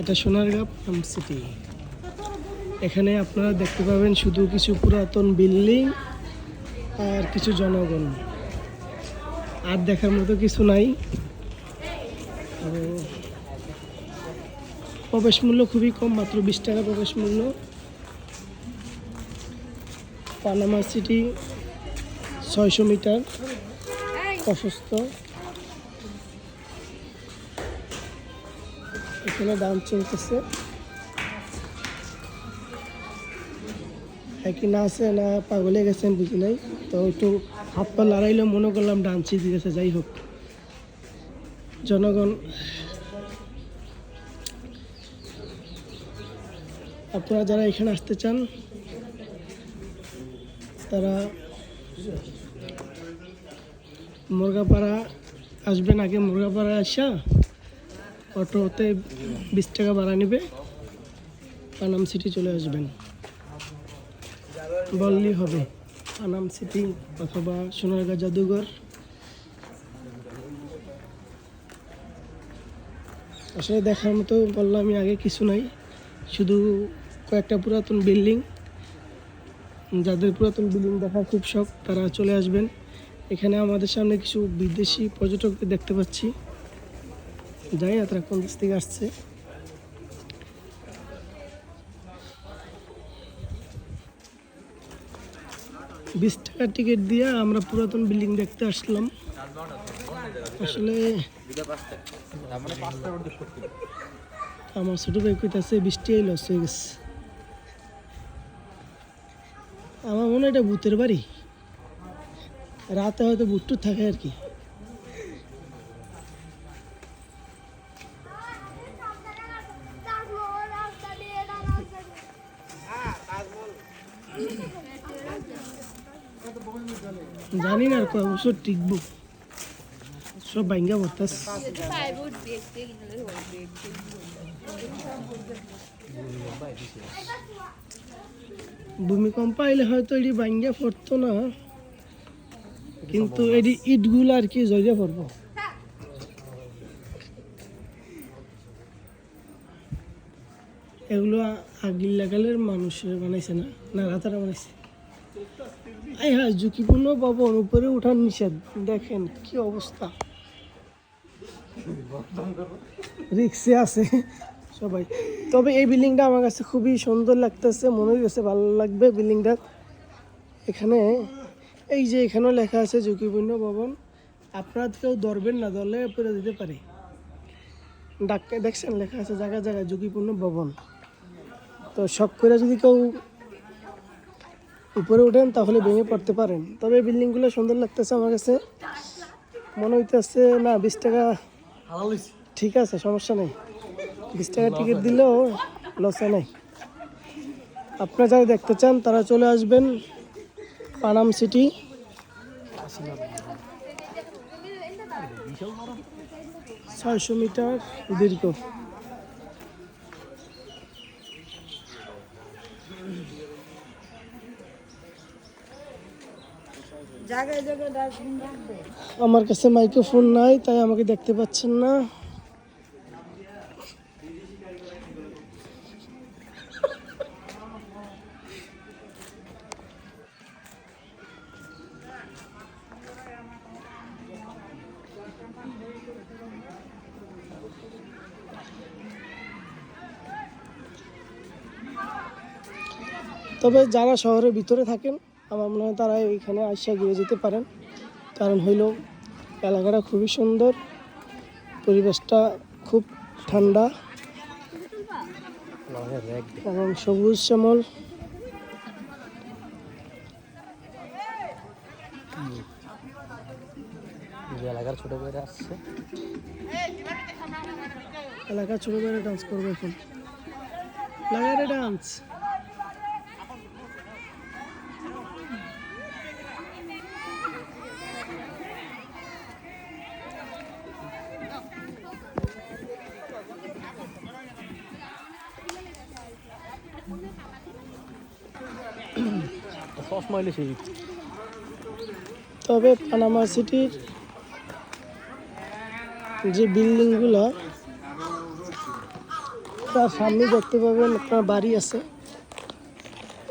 এটা Sonargaon farm city. এখানে আপনারা দেখতে পাবেন শুধু কিছু পুরাতন বিল্ডিং আর কিছু জনগণ। আর দেখার মতো কিছু নাই। প্রবেশ মূল্য খুবই কম, মাত্র বিশ টাকা প্রবেশ মূল্য। পানামা সিটি ছয়শো মিটার। প্রশস্ত। এখানে দাম চলতেছে। একই না আছে না পাগলে গেছেন বুঝি নাই। তো একটু হাত পা লড়াইলে মনে করলাম ডান্সি দিতেছে যাই হোক। জনগণ, আপনারা যারা এখানে আসতে চান, তারা মুরগাপাড়া আসবেন আগে, মুরগাপাড়া আসা অটোতে বিশ টাকা ভাড়া নেবে, পানাম সিটি চলে আসবেন। বললেই হবে, পানাম সিটি অথবা সোনারগাঁ জাদুঘর। আসলে দেখার মতো বললাম আমি আগে কিছু নাই, শুধু কয়েকটা পুরাতন বিল্ডিং। যাদের পুরাতন বিল্ডিং দেখার খুব শখ, তারা চলে আসবেন। এখানে আমাদের সামনে কিছু বিদেশি পর্যটকদের দেখতে পাচ্ছি। না তারা কোন দেশ থেকে আসছে? বিশ টাকার টিকিট দিয়ে আমরা পুরাতন বিল্ডিং দেখতে আসলাম। আসলে আমার ছোট ভাই কইতাছে বৃষ্টি এই লস হয়ে গেছে। আমার মনে হয় এটা ভূতের বাড়ি। রাতে হয়তো ভূত থাকে আর কি। জানি না কয় বছর টিকবো। সব ভাঙ্গা বর্তাস। ভূমিকম্প আইলে হয়তো এটি ভাঙ্গা পড়তো না, কিন্তু এটি ইটগুলো আর কি জড়িয়ে পড়ব। এগুলো আগিল লাগালের মানুষের বানাইছে না না রাতারা বানাইছে। আই হ্যাঁ ঝুঁকিপূর্ণ ভবন উপরে উঠার নিষেধ। দেখেন কি অবস্থা। রিক্সে আছে সবাই। তবে এই বিল্ডিংটা আমার কাছে খুবই সুন্দর লাগতেছে, মনে হইতেছে ভালো লাগবে বিল্ডিংটা। এখানে এই যে এখানেও লেখা আছে ঝুঁকিপূর্ণ ভবন আপনারা কেউ ধরবেন না, ধরলে পরে দিতে পারে। ডাক দেখছেন লেখা আছে জায়গায় জায়গায় ঝুঁকিপূর্ণ ভবন তো শখ করে যদি কেউ উপরে উঠেন, তাহলে ভেঙে পড়তে পারেন। তবে এই বিল্ডিংগুলো সুন্দর লাগতেছে আমার কাছে। মনে হইতেছে, না, বিশ টাকা ঠিক আছে, সমস্যা নেই। বিশ টাকা টিকিট দিলেও লসে নেই। আপনারা যারা দেখতে চান, তারা চলে আসবেন পানাম সিটি ছয়শো মিটার দীর্ঘ জায়গায় জায়গায় ডাস্টবিন রাখবে আমার কাছে মাইক্রোফোন নাই তাই আমাকে দেখতে পাচ্ছেন না। তবে যারা শহরের ভিতরে থাকেন আমার মনে হয় তারা এইখানে আসা ঘুরে যেতে পারেন। কারণ হইল এলাকাটা খুবই সুন্দর পরিবেশটা খুব ঠান্ডা এবং সবুজ শ্যামল। এলাকার ছোট ভাইরা আসছে। এলাকা ছোট করে ডান্স করব এখন। লাগারে ডান্স চশমা হইলে সেই। তবে পানামা সিটির যে বিল্ডিংগুলো তার সামনে দেখতে পাবেন আপনার বাড়ি আছে।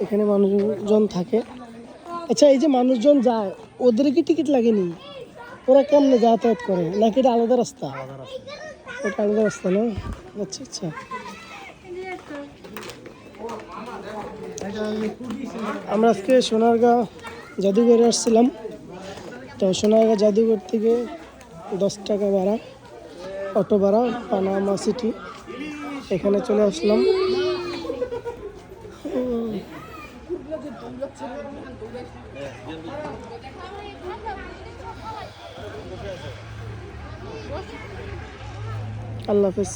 এখানে মানুষজন থাকে। আচ্ছা এই যে মানুষজন যায় ওদের কি টিকিট লাগেনি? ওরা কেমনে যাতায়াত করে? নাকি এটা আলাদা রাস্তা? ওটা আলাদা রাস্তা না? আচ্ছা আচ্ছা। আমরা আজকে সোনারগাঁ জাদুঘরে আসছিলাম। তো সোনারগাঁ জাদুঘর থেকে দশ টাকা ভাড়া, অটো ভাড়া, পানামা সিটি। এখানে চলে আসলাম। আল্লাহ হাফেজ।